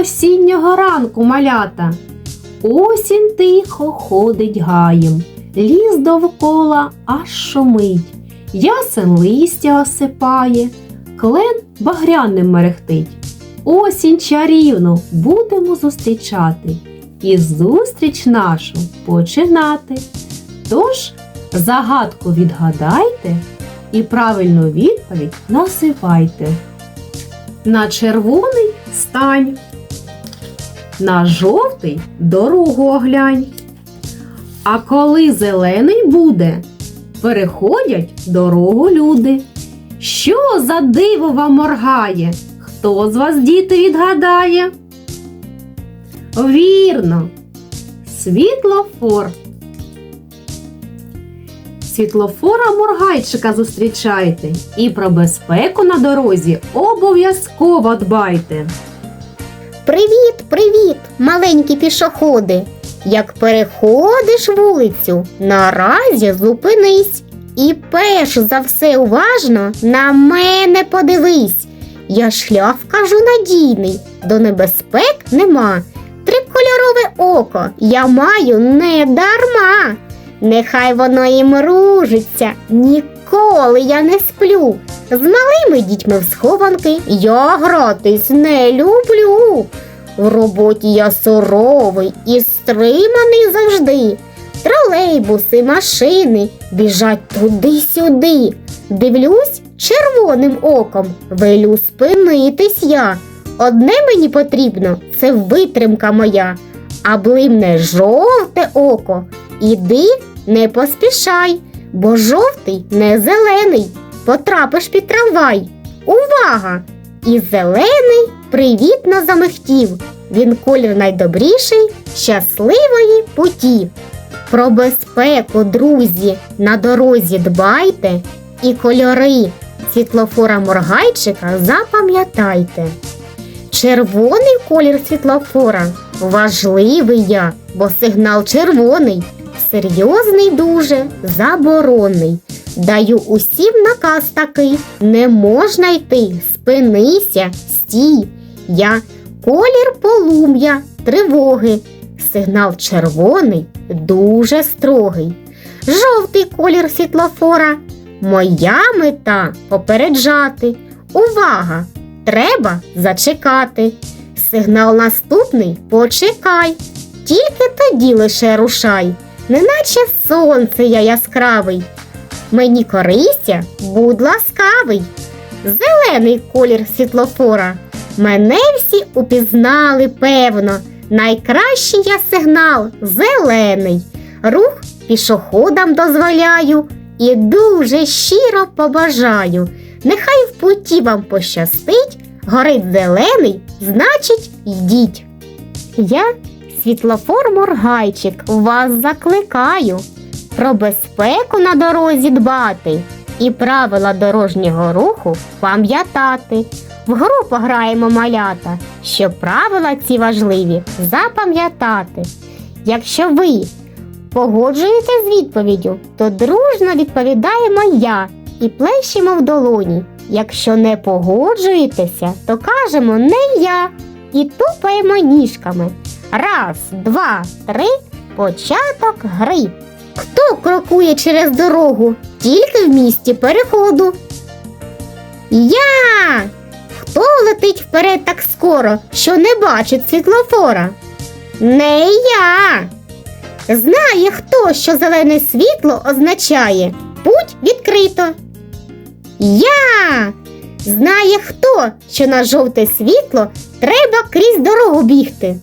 осіннього ранку, малята. Осінь тихо ходить гаєм, ліс довкола аж шумить, ясен листя осипає, клен багряним мерехтить. Осінь чарівну будемо зустрічати і зустріч нашу починати. Тож загадку відгадайте і правильну відповідь називайте. На червоний стань. На жовтий дорогу оглянь. А коли зелений буде, переходять дорогу люди. Що за диво вам моргає? Хто з вас, діти, відгадає? Вірно, світлофор. Світлофора моргайчика зустрічайте і про безпеку на дорозі обов'язково дбайте. Привіт, привіт, маленькі пішоходи. Як переходиш вулицю, наразі зупинись. І перш за все уважно на мене подивись. Я шлях кажу надійний, до небезпек нема. Трикольорове око я маю не дарма. Нехай воно і мружиться, ніколи я не сплю. З малими дітьми в схованки я гратись не люблю. В роботі я суровий і стриманий завжди. Тролейбуси, машини біжать туди-сюди. Дивлюсь червоним оком, велю спинитись я. Одне мені потрібно це витримка моя, а блимне жовте око. Іди не поспішай, бо жовтий не зелений. Потрапиш під трамвай. Увага! І зелений привітно замихтів. Він колір найдобріший, щасливої путі. Про безпеку, друзі, на дорозі дбайте і кольори світлофора моргайчика запам'ятайте. Червоний колір світлофора важливий я, бо сигнал червоний, серйозний дуже, заборонний. Даю усім наказ такий, не можна йти, спинися, стій. Я колір полум'я, тривоги. Сигнал червоний, дуже строгий. Жовтий колір світлофора. Моя мета попереджати. Увага! Треба зачекати. Сигнал наступний почекай. Тільки тоді лише рушай, неначе сонце я яскравий. Мені корися, будь ласкавий. Зелений колір світлофора. Мене всі упізнали, певно. Найкращий я сигнал зелений. Рух пішоходам дозволяю і дуже щиро побажаю. Нехай в путі вам пощастить, горить зелений, значить, йдіть. Я, світлофор Моргайчик, вас закликаю про безпеку на дорозі дбати і правила дорожнього руху пам'ятати. В гру пограємо малята, щоб правила ці важливі запам'ятати. Якщо ви погоджуєте з відповіддю, то дружно відповідаємо я і плещемо в долоні. Якщо не погоджуєтеся, то кажемо не я і тупаємо ніжками. Раз, два, три, початок гри. Хто крокує через дорогу тільки в місті переходу? Я! Хто летить вперед так скоро, що не бачить світлофора? Не я. Знає хто, що зелене світло означає путь відкрито. Я. Знає хто, що на жовте світло треба крізь дорогу бігти.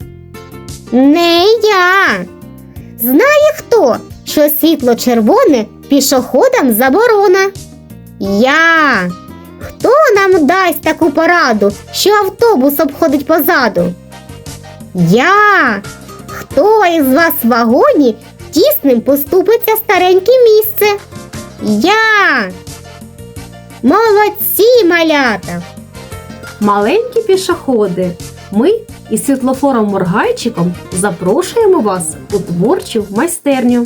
Не я. Знає хто, що світло червоне пішоходам заборона. Я. Хто нам дасть таку пораду, що автобус обходить позаду? Я. Хто із вас в вагоні тісним поступиться стареньке місце? Я. Молодці, малята! Маленькі пішоходи, ми із світлофором Моргайчиком запрошуємо вас у творчу майстерню.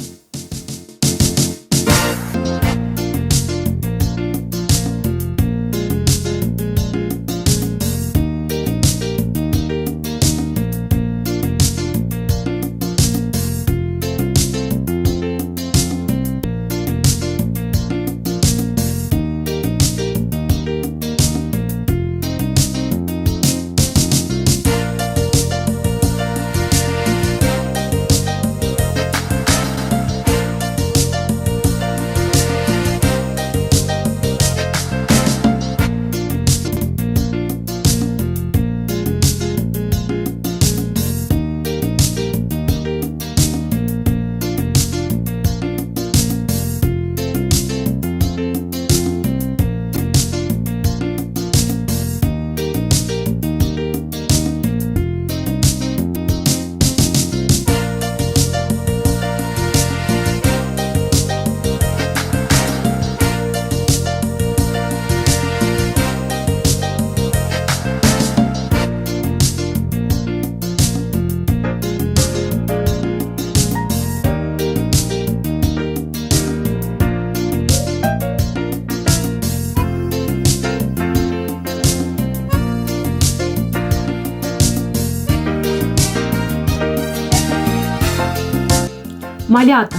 Малята,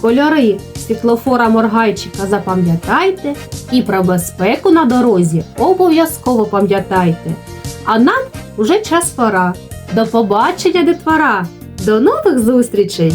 кольори світлофора моргайчика запам'ятайте і про безпеку на дорозі обов'язково пам'ятайте. А нам уже час пора. До побачення, дитвора! До нових зустрічей!